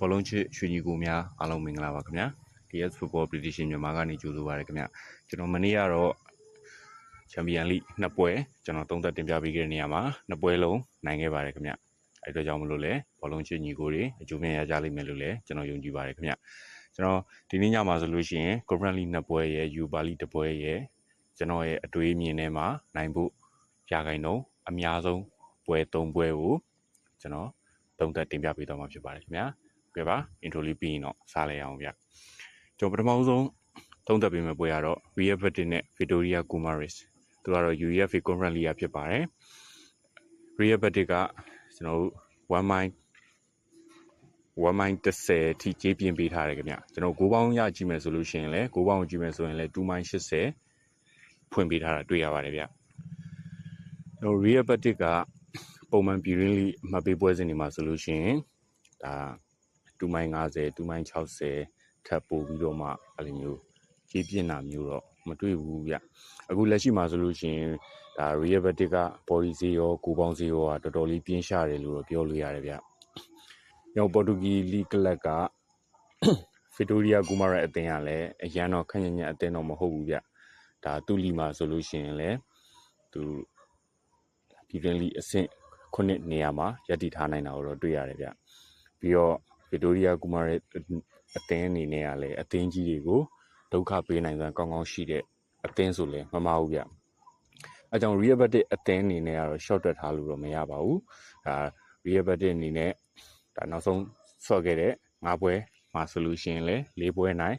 ဘောလုံးချစ်ရွှေညီကိုများအားလုံးမင်္ဂလာပါခင်ဗျာ DS Football Prediction မြန်မာကနေကြိုဆိုပါရခင်ဗျာကျွန်တော်မနေ့ကတော့ချန်ပီယံလိနှစ်ပွဲကျွန်တော်သုံးသက်တင်ပြပေးခဲ့တဲ့နေရာမှာနှစ်ပွဲလုံးနိုင်ခဲ့ပါတယ်ခင်ဗျာအဲ့တော့ကြောင့်မလို့လဲဘောလုံးချစ်ညီကိုတွေအကျိုးမြတ်ရကြလိမ့်မယ်လို့လည်းကျွန်တော်ယုံကြည်ပါတယ်ခင်ဗျာကျွန်တော်ဒီနေ့ညမှာဆိုလို့ရှိရင် Conference League နှစ်ပွဲရဲ့ Europa League တစ်ပွဲရဲ့ကျွန်တော်ရဲ့အတွေးအမြင်ထဲမှာနိုင်ဖို့ရခိုင်တော့အများဆုံးပွဲ၃ပွဲကိုကျွန်တော်သုံးသက်တင်ပြပေးတော့မှာဖြစ်ပါတယ်ခင်ဗျာ ကဲပါ intro လေးပြီးရင်တော့စားလိုက်အောင်ဗျကျွန်တော်ပထမဆုံးသုံးသပ်ပေးမယ့်ပွဲကတော့ Real Betis နဲ့ Victoria Gumares သူကတော့ UEFA Conference League ဖြစ်ပါတယ် Real Betis ကကျွန်တော်တို့1 mile 1 mile 30ထိကြေးပြင်ပေးထားတယ်ခင်ဗျကျွန်တော်6ပေါင်းရကြည့်မယ်ဆိုလို့ရှိရင်လည်း6ပေါင်းကြည့်မယ်ဆိုရင်လည်း2 mile 80ဖွင့်ပေးထားတာတွေ့ရပါတယ်ဗျကျွန်တော် Real Betis ကပုံမှန်ပြည်ရင်းလိအမှတ်ပေးပွဲစဉ်တွေမှာဆိုလို့ရှိရင်ဒါ 2မိုင်50 2မိုင်60ထပ်ပို့ပြီးတော့မှအဲ့လိုမျိုးကြီးပြင်းတာမျိုးတော့မတွေ့ဘူးဗျအခုလက်ရှိမှာဆိုလို့ရှိရင်ဒါ Real Betis က body ဈေးရောကိုပေါင်းဈေးရောကတော်တော်လေးပြင်းရှာတယ်လို့တော့ပြောလို့ရတယ်ဗျ။ရောပေါ်တူဂီလီကလပ်က Victoria Gumara အသင်းကလည်းအရန်တော့ခန့်ညံ့ညံ့အသင်းတော့မဟုတ်ဘူးဗျ။ဒါသူ့လီမှာဆိုလို့ရှိရင်လည်းသူပြည်တွင်းလီအဆင့်ခုနှစ်နေရာမှာရပ်တည်ထားနိုင်တာကိုတော့တွေ့ရတယ်ဗျ။ပြီးတော့ ဗစ်တိုးရီးယားကူမာရဲ့အသင်းအနေနဲ့ကလည်းအသင်းကြီးတွေကိုဒုက္ခပေးနိုင်စွမ်းကောင်းကောင်းရှိတဲ့အသင်းဆိုလည်းမမှားဘူးဗျ။အဲကြောင့် Real Betis အသင်းအနေနဲ့ကတော့ short တက်ထားလို့တော့မရပါဘူး။ဒါ Real Betis အနေနဲ့ဒါနောက်ဆုံးဆော့ခဲ့တဲ့၅ပွဲမှာဆိုလို့ရှိရင်လည်း၄ပွဲနိုင်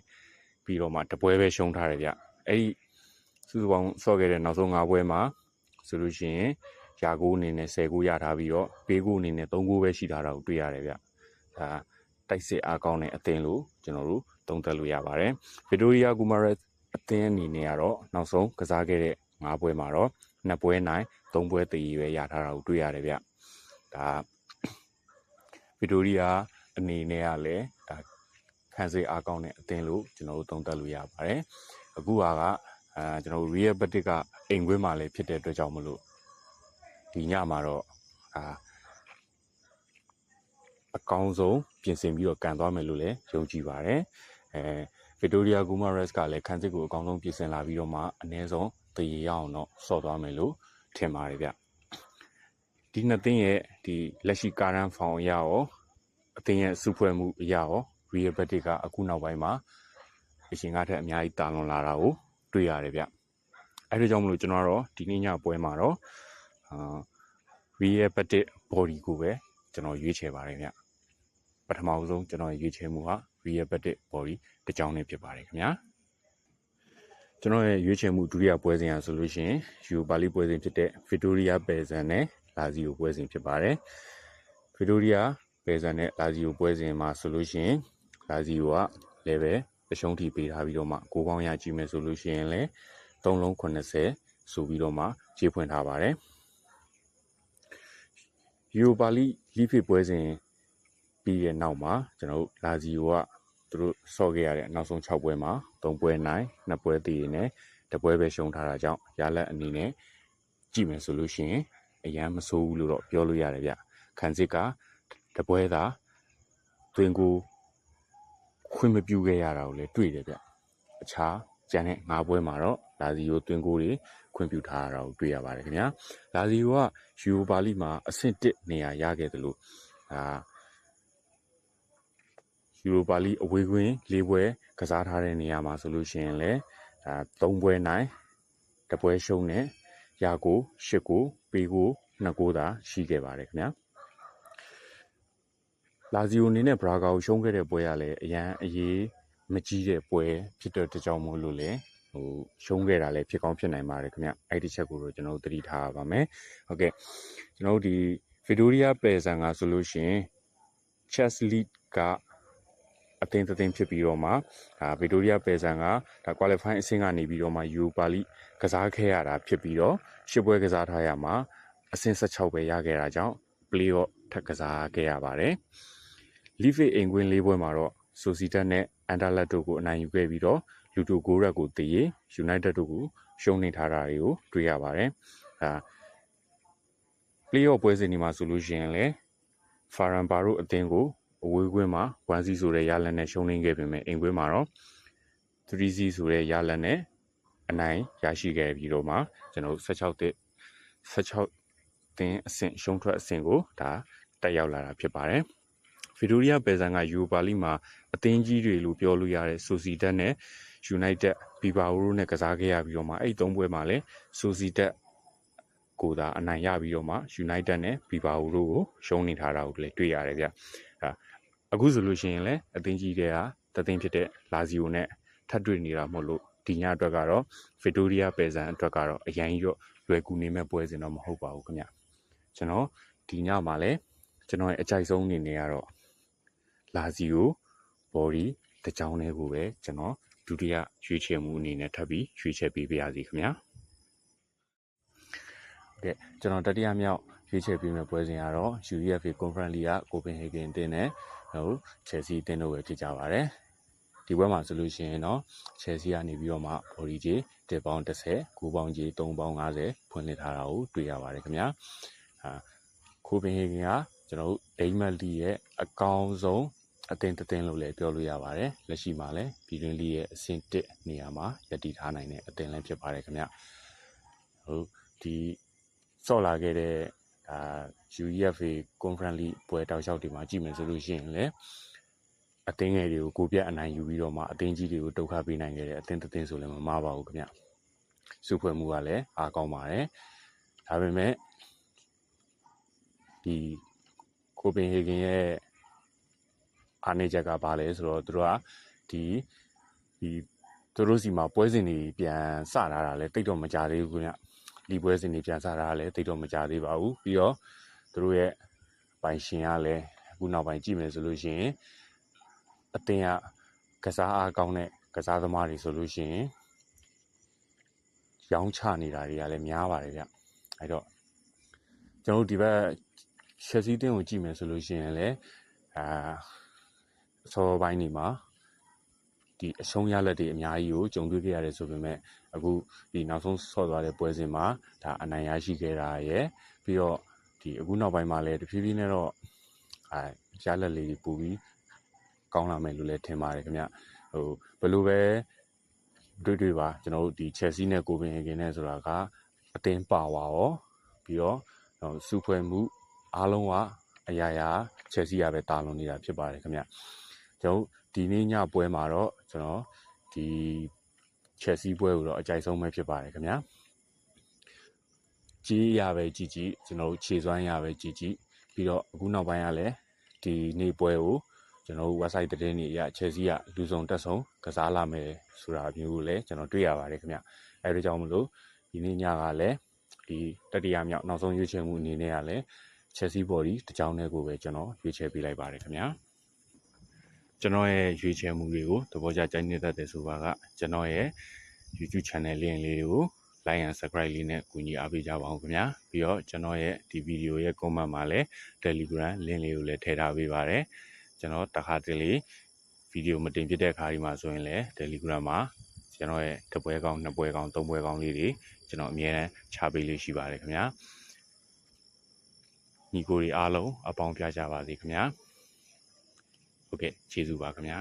ပြီးတော့မှတပွဲပဲရှုံးထားတယ်ဗျ။အဲ့ဒီစုစုပေါင်းဆော့ခဲ့တဲ့နောက်ဆုံး၅ပွဲမှာဆိုလို့ရှိရင်ရာကိုအနေနဲ့10ကိုရထားပြီးတော့ပေးကိုအနေနဲ့3ကိုပဲရှိထားတာကိုတွေ့ရတယ်ဗျ။ဒါ တိုက်စစ်အားကောင်းတဲ့အသင်းလို့ကျွန်တော်တို့သုံးသပ်လို့ရပါတယ်။ဗီတိုရီယာဂူမာရက်အသင်းအနေနဲ့ကတော့နောက်ဆုံးကစားခဲ့တဲ့၅ပွဲမှာတော့နှစ်ပွဲနိုင်၃ပွဲတည်ပဲရထားတာကိုတွေ့ရတယ်ဗျ။ဒါဗီတိုရီယာအနေနဲ့ကလည်းဒါခံစစ်အားကောင်းတဲ့အသင်းလို့ကျွန်တော်တို့သုံးသပ်လို့ရပါတယ်။အခုဟာကအဲကျွန်တော်တို့ Real Betis ကအိမ်ခွင်းမှာလည်းဖြစ်တဲ့အတွက်ကြောင့်မလို့ဒီညမှာတော့အာ အကောင်းဆုံးပြင်ဆင်ပြီးတော့ကန်သွားမယ်လို့လည်းယုံကြည်ပါတယ်အဲဗစ်တိုးရီယာဂူမာရက်စ်ကလည်းခန်းစစ်ကိုအကောင်းဆုံးပြင်ဆင်လာပြီးတော့မှအနည်းဆုံးတည်ရအောင်တော့ဆော့သွားမယ်လို့ထင်ပါတယ်ဗျဒီနှစ်သင်းရဲ့ဒီလက်ရှိကာရန်ဖောင်အရာရောအသင်းရဲ့စုဖွဲ့မှုအရာရောရီယယ်ဘက်တစ်ကအခုနောက်ပိုင်းမှာအရှင်ကထက်အများကြီးတာလွန်လာတာကိုတွေ့ရတယ်ဗျအဲဒါကြောင့်မလို့ကျွန်တော်ကတော့ဒီနေ့ညပွဲမှာတော့အာ real betit body ကိုပဲကျွန်တော်ရွေးချယ်ပါတယ်ဗျ ပထမဆုံးကျွန်တော်ရွေးချယ်မှုက real betit body တစ်ကြောင်းနဲ့ဖြစ်ပါတယ်ခင်ဗျာကျွန်တော်ရဲ့ရွေးချယ်မှုဒုတိယပွဲစဉ်ရဆိုလို့ရှိရင်ယူပါလီပွဲစဉ်ဖြစ်တဲ့ Victoria Belzan နဲ့ Lazio ပွဲစဉ်ဖြစ်ပါတယ် Victoria Belzan နဲ့ Lazio ပွဲစဉ်မှာဆိုလို့ရှိရင် Lazio က level တရှုံးထိပေးထားပြီးတော့မှကိုကောင်းရကြည့်မယ်ဆိုလို့ရှိရင်လည်း3လုံး80ဆိုပြီးတော့မှခြေဖွင့်ထားပါတယ်ယူပါလီလီဖစ်ပွဲစဉ် ပြီးတဲ့နောက်မှာကျွန်တော်တို့လာဇီယိုကသူတို့ဆော့ခဲ့ရတဲ့နောက်ဆုံး6ပွဲမှာ3ပွဲနိုင်2ပွဲတည်နေတပွဲပဲရှုံးထားတာကြောင့်ရလက်အနေနဲ့ကြည့်မယ်ဆိုလို့ရှိရင်အရန်မဆိုးဘူးလို့တော့ပြောလို့ရတယ်ဗျခန်းစစ်ကတပွဲသာသွင်းကိုခွင့်မပြုခဲ့ရတာကိုလည်းတွေ့တယ်ဗျအခြားကျန်တဲ့၅ပွဲမှာတော့လာဇီယိုသွင်းကိုတွေခွင့်ပြုထားတာကိုတွေ့ရပါတယ်ခင်ဗျာလာဇီယိုကယူပါလိမှာအဆင့်1နေရာရခဲ့တယ်လို့ဒါ ယူရိုပါလိအဝေးကွင်း၄ပွဲကစားထားတဲ့နေရာမှာဆိုလို့ရှိရင်လည်းဒါ၃ပွဲနိုင်တပွဲရှုံးနဲ့ရာကို၈ကိုပေးကို2ကိုသာရှိခဲ့ပါတယ်ခင်ဗျာလာဇီယိုအနေနဲ့ဘရာဂါကိုရှုံးခဲ့တဲ့ပွဲကလည်းအရန်အရေးမကြီးတဲ့ပွဲဖြစ်တဲ့တကြောင်မို့လို့လည်းဟိုရှုံးခဲ့တာလည်းဖြစ်ကောင်းဖြစ်နိုင်ပါတယ်ခင်ဗျအဲ့ဒီချက်ကိုတော့ကျွန်တော်တို့သတိထားပါမယ်ဟုတ်ကဲ့ကျွန်တော်တို့ဒီဗီတိုရီယာပယ်ဆန်ကဆိုလို့ရှိရင် chess league က အသင်းသင်းဖြစ်ပြီးတော့မှဒါဗီတိုရီယာပယ်ဆန်ကဒါ qualify အဆင့်ကနေပြီးတော့မှ Europa League ကစားခဲ့ရတာဖြစ်ပြီးတော့ရှစ်ပွဲကစားထားရမှာအဆင့်16ပဲရခဲ့တာကြောင့် play-off ထပ်ကစားခဲ့ရပါတယ်။ League အိမ်ကွင်း၄ပွဲမှာတော့ Sociedad နဲ့ Anderlecht တို့ကိုအနိုင်ယူခဲ့ပြီးတော့လူတိုကိုရက်ကိုတည်ရ United တို့ကိုရှုံးနေထားတာတွေကိုတွေ့ရပါတယ်။ဒါ play-off ပွဲစဉ်ဒီမှာဆိုလို့ရှိရင်လည်း Faran Baro အသင်းကို အဝေးကွင်းမှာ 1 C ဆိုတဲ့ရလဒ်နဲ့ရှုံးနိမ့်ခဲ့ပေမဲ့အိမ်ကွင်းမှာတော့ 3 C ဆိုတဲ့ရလဒ်နဲ့အနိုင်ရရှိခဲ့ပြီးတော့မှကျွန်တော်တို့16တက်16တင်းအဆင့်ရှုံးထွက်အဆင့်ကိုဒါတက်ရောက်လာတာဖြစ်ပါတယ်ဗီတိုရီးယားပယ်ဆန်ကယူပါလိမှာအသင်းကြီးတွေလို့ပြောလို့ရတဲ့ဆိုစီတက်နဲ့ United ဘီဘာဝိုတို့နဲ့ကစားခဲ့ရပြီးတော့မှအဲ့ဒီသုံးပွဲမှာလည်းဆိုစီတက်ကိုသာအနိုင်ရပြီးတော့မှ United နဲ့ဘီဘာဝိုတို့ကိုရှုံးနေထားတာကိုလည်းတွေ့ရတယ်ဗျ။ အဲအခုဆိုလို့ရှိရင်လည်းအသင်းကြီးတွေကတသင်းဖြစ်တဲ့လာဇီယိုနဲ့ထပ်တွေ့နေတာမဟုတ်လို့ဒီညအတွက်ကတော့ဗစ်တိုးရီးယားပယ်ဆန်အတွက်ကတော့အရင်ရော့လွယ်ကူနေမဲ့ပွဲစဉ်တော့မဟုတ်ပါဘူးခင်ဗျ။ကျွန်တော်ဒီညမှာလည်းကျွန်တော်ရဲ့အကြိုက်ဆုံးအနေနဲ့ကတော့လာဇီယိုဘော်ဒီတကြောင်လေးကိုပဲကျွန်တော်ဒုတိယရွေးချယ်မှုအနေနဲ့ထပ်ပြီးရွေးချယ်ပေးပါရစေခင်ဗျာ။ကဲကျွန်တော်တတိယမြောက် ရွေးချယ်ပေးမယ့်ပွဲစဉ်ကတော့ UEFA Conference League ကကိုပင်ဟေဂင်တင်းနဲ့ဟို Chelsea တင်းတို့ပဲဖြစ်ကြပါတယ်။ဒီပွဲမှာဆိုလို့ရှိရင်တော့ Chelsea ကနေပြီးတော့မှ body ကြီး1ပေါင်း30 9ပေါင်းကြီး3ပေါင်း50ဖွင့်လှစ်ထားတာကိုတွေ့ရပါတယ်ခင်ဗျာ။အာကိုပင်ဟေဂင်ကကျွန်တော်တို့ဒိန်းမတ်လီရဲ့အကောင်းဆုံးအသင်းတစ်သင်းလို့လည်းပြောလို့ရပါတယ်လက်ရှိမှာလည်းပြည်တွင်းလီရဲ့အဆင့်1နေရာမှာရည်တည်ထားနိုင်တဲ့အသင်းလည်းဖြစ်ပါတယ်ခင်ဗျဟုတ်ဒီစော့လာခဲ့တဲ့ ဒါ UEFA Conference League ပွဲတောက်လျှောက်ဒီမှာကြည့်မယ်ဆိုလို့ရှိရင်လည်းအသင်းငယ်တွေကိုကိုပြတ်အနိုင်ယူပြီးတော့မှအသင်းကြီးတွေကိုဒုက္ခပေးနိုင်ခဲ့တဲ့အသင်းတစ်သင်းဆိုလည်းမမှားပါဘူးခင်ဗျစုဖွဲ့မှုကလည်းအားကောင်းပါတယ်ဒါပေမဲ့ဒီကိုပင်ဟေဂင်ရဲ့အားနေချက်ကဘာလဲဆိုတော့သူတို့ကဒီဒီသူတို့စီမှာပွဲစဉ်တွေပြန်စလာတာလည်းတိတ်တော့မကြသေးဘူးခင်ဗျ ဒီပွဲစဉ်တွေပြန်စလာတာလည်းတိတ်တော့မကြသေးပါဘူးပြီးတော့သူတို့ရဲ့ပိုင်ရှင်ကလည်းအခုနောက်ပိုင်းကြည့်မယ်ဆိုလို့ရှိရင်အတင်းကကစားအားကောင်းတဲ့ကစားသမားတွေဆိုလို့ရှိရင်ရောင်းချနေတာတွေကလည်းများပါတယ်ဗျအဲ့တော့ကျွန်တော်တို့ဒီဘက်ရှက်စီးတင်းကိုကြည့်မယ်ဆိုလို့ရှိရင်လည်းအာအစောပိုင်းနေမှာ ဒီအရှုံးရလက်တွေအများကြီးကိုကြုံတွေ့ခဲ့ရတယ်ဆိုပေမဲ့အခုဒီနောက်ဆုံးဆော့သွားတဲ့ပွဲစဉ်မှာဒါအနိုင်ရရှိခဲ့တာရယ်ပြီးတော့ဒီအခုနောက်ပိုင်းမှာလည်းတဖြည်းဖြည်းနဲ့တော့အဲရလက်လေးတွေပူပြီးကောင်းလာမယ်လို့လည်းထင်ပါတယ်ခင်ဗျဟိုဘယ်လိုပဲတွေ့တွေ့ပါကျွန်တော်တို့ဒီ Chelsea နဲ့ကိုပင်ဟင်ကင်နဲ့ဆိုတာကအတင်းပါဝါရောပြီးတော့စူဖွဲ့မှုအားလုံးကအရာရာ Chelsea ကပဲတာလွန်နေတာဖြစ်ပါတယ်ခင်ဗျကျွန်တော်ဒီနေ့ညပွဲမှာတော့ ကျွန်တော်ဒီ Chelsea ပွဲကိုတော့အကြိုက်ဆုံးပဲဖြစ်ပါတယ်ခင်ဗျာကြီးရပဲကြည်ကြည်ကျွန်တော်ခြေစွမ်းရပဲကြည်ကြည်ပြီးတော့အခုနောက်ပိုင်းကလည်းဒီနေ့ပွဲကိုကျွန်တော် website သတင်းတွေအရ Chelsea ကလူဆောင်တက်ဆုံးကစားလာမယ်ဆိုတာမျိုးကိုလည်းကျွန်တော်တွေ့ရပါတယ်ခင်ဗျအဲဒါကြောင့်မလို့ဒီနေ့ညကလည်းဒီတတိယမြောက်နောက်ဆုံးရွေးချယ်မှုအနေနဲ့ကလည်း Chelsea body တကြောင်နဲ့ကိုပဲကျွန်တော်ရွေးချယ်ပေးလိုက်ပါတယ်ခင်ဗျာ ကျွန်တော်ရဲ့ရွေးချယ်မှုတွေကိုသဘောကျကြိုက်နေတတ်တယ်ဆိုပါကကျွန်တော်ရဲ့ YouTube channel လေးလေးကို like and subscribe လေးနဲ့ကူညီအားပေးကြပါအောင်ခင်ဗျာပြီးတော့ကျွန်တော်ရဲ့ဒီဗီဒီယိုရဲ့ comment မှာလည်း Telegram link လေးကိုလည်းထည့်ထားပေးပါတယ်ကျွန်တော်တခါတလေဗီဒီယိုမတင်ပြတဲ့အခါဒီမှာဆိုရင်လည်း Telegram မှာကျွန်တော်ရဲ့တစ်ပွဲကောင်းနှစ်ပွဲကောင်းသုံးပွဲကောင်းလေးတွေကျွန်တော်အမြဲတမ်းချပေးလေးရှိပါတယ်ခင်ဗျာညီကိုတွေအားလုံးအပေါင်းပြကြပါစေခင်ဗျာ ဟုတ်ကဲ့ကျေးဇူးပါခင်ဗျာ